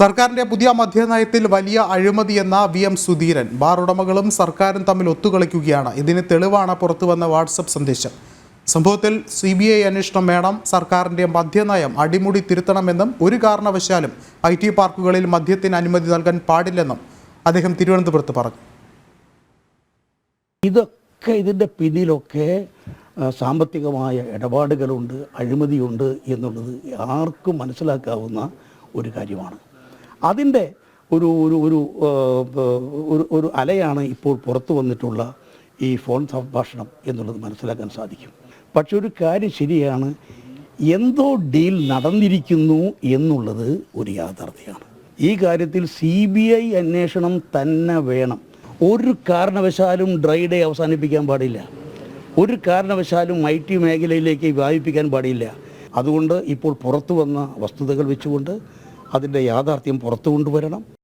സർക്കാരിന്റെ പുതിയ മദ്യനയത്തിൽ വലിയ അഴിമതിയെന്ന വി എം സുധീരൻ ബാർ ഉടമകളും സർക്കാരും തമ്മിൽ ഒത്തുകളിക്കുകയാണ്. ഇതിന് തെളിവാണ് പുറത്തുവന്ന വാട്സപ്പ് സന്ദേശം. സംഭവത്തിൽ സി ബി ഐ അന്വേഷണം വേണം. സർക്കാരിന്റെ മദ്യനയം അടിമുടി തിരുത്തണമെന്നും ഒരു കാരണവശാലും ഐ ടി പാർക്കുകളിൽ മദ്യത്തിന് അനുമതി നൽകാൻ പാടില്ലെന്നും അദ്ദേഹം തിരുവനന്തപുരത്ത് പറഞ്ഞു. ഇതൊക്കെ ഇതിന്റെ പിന്നിലൊക്കെ സാമ്പത്തികമായ ഇടപാടുകളുണ്ട് അഴിമതിയുണ്ട് എന്നുള്ളത് ആർക്കും മനസ്സിലാക്കാവുന്ന ഒരു കാര്യമാണ്. അതിന്റെ ഒരു ഒരു ഒരു ഒരു ഒരു അലയാണ് ഇപ്പോൾ പുറത്തു വന്നിട്ടുള്ള ഈ ഫോൺ സംഭാഷണം എന്നുള്ളത് മനസ്സിലാക്കാൻ സാധിക്കും. പക്ഷെ ഒരു കാര്യം ശരിയാണ് എന്തോ ഡീൽ നടന്നിരിക്കുന്നു എന്നുള്ളത് ഒരു യാഥാർത്ഥ്യമാണ്. ഈ കാര്യത്തിൽ സി ബി ഐ അന്വേഷണം തന്നെ വേണം. ഒരു കാരണവശാലും ഡ്രൈ ഡേ അവസാനിപ്പിക്കാൻ പാടില്ല. ഒരു കാരണവശാലും ഐ ടി മേഖലയിലേക്ക് വ്യാപിപ്പിക്കാൻ പാടില്ല. അതുകൊണ്ട് ഇപ്പോൾ പുറത്തു വന്ന വസ്തുതകൾ വെച്ചുകൊണ്ട് അതിന്റെ യാഥാർത്ഥ്യം പുറത്തു കൊണ്ടുവരണം.